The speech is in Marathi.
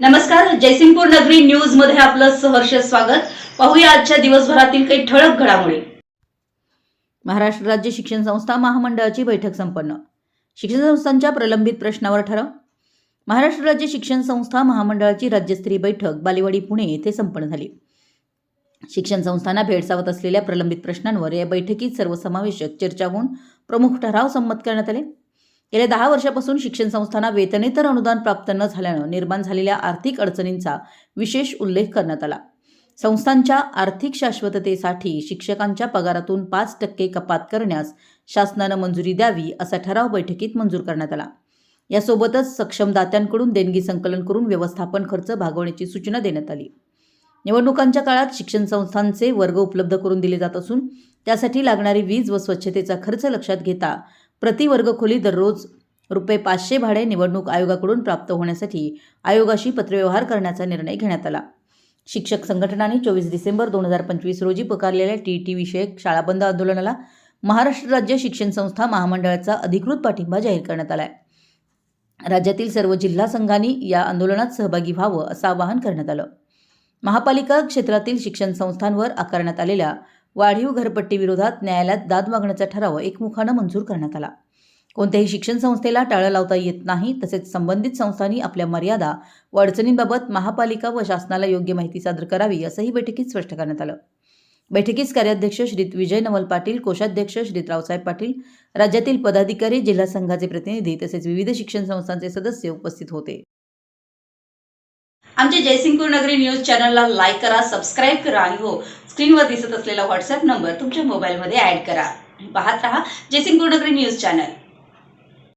नमस्कार जयसिंगपूर नगरी न्यूजमध्ये आपलं सहर्ष स्वागत. पाहूया आजच्या दिवसभरातील काही ठळक घडामोडी. महाराष्ट्र राज्य शिक्षण संस्था महामंडळाची बैठक संपन्न. शिक्षण संस्थांच्या प्रलंबित प्रश्नावर ठराव. महाराष्ट्र राज्य शिक्षण संस्था महामंडळाची राज्यस्तरीय बैठक बालेवाडी पुणे येथे संपन्न झाली. शिक्षण संस्थांना भेडसावत असलेल्या प्रलंबित प्रश्नांवर या बैठकीत सर्वसमावेशक चर्चा होऊन प्रमुख ठराव संमत करण्यात आले. गेल्या दहा वर्षापासून शिक्षण संस्थांना वेतनेतर अनुदान प्राप्त न झाल्यानं निर्माण झालेल्या आर्थिक अडचणींचा विशेष उल्लेख करण्यात आला. संस्थांच्या आर्थिक शाश्वततेसाठी शिक्षकांच्या पगारातून पाच टक्के कपात करण्यास शासनानं मंजुरी द्यावी असा ठराव बैठकीत मंजूर करण्यात आला. यासोबतच सक्षम दात्यांकडून देणगी संकलन करून व्यवस्थापन खर्च भागवण्याची सूचना देण्यात आली. निवडणुकांच्या काळात शिक्षण संस्थांचे वर्ग उपलब्ध करून दिले जात असून त्यासाठी लागणारी वीज व स्वच्छतेचा खर्च लक्षात घेता प्रति वर्गखोली दररोज रुपये पाचशे भाडे निवडणूक आयोगाकडून प्राप्त होण्यासाठी आयोगाशी पत्रव्यवहार करण्याचा निर्णय घेण्यात आला. शिक्षक संघटनांनी चोवीस डिसेंबर दोन हजार पंचवीस रोजी पुकारलेल्या टी टी विषयक शाळाबंद आंदोलनाला महाराष्ट्र राज्य शिक्षण संस्था महामंडळाचा अधिकृत पाठिंबा जाहीर करण्यात आला आहे राज्यातील सर्व जिल्हा संघांनी या आंदोलनात सहभागी व्हावं असं आवाहन करण्यात आलं. महापालिका क्षेत्रातील शिक्षण संस्थांवर आकारण्यात आलेल्या वाढीव घरपट्टीविरोधात न्यायालयात दाद मागण्याचा ठराव एकमुखानं मंजूर करण्यात आला. कोणत्याही शिक्षण संस्थेला टाळं लावता येत नाही तसेच संबंधित संस्थांनी आपल्या मर्यादा व अडचणींबाबत महापालिका व शासनाला योग्य माहिती सादर करावी असंही बैठकीत स्पष्ट करण्यात आलं. बैठकीस कार्याध्यक्ष श्री विजय नवल पाटील कोषाध्यक्ष श्री रावसाहेब पाटील राज्यातील पदाधिकारी जिल्हा संघाचे प्रतिनिधी तसेच विविध शिक्षण संस्थांचे सदस्य उपस्थित होते. आमच्या जयसिंगपूर नगरी न्यूज चॅनलला लाईक करा सबस्क्राईब करा आणि हो स्क्रीनवर दिसत असलेला व्हॉट्सअप नंबर तुमच्या मोबाईलमध्ये ऍड करा. पाहत रहा जयसिंगपूर नगरी न्यूज चॅनल.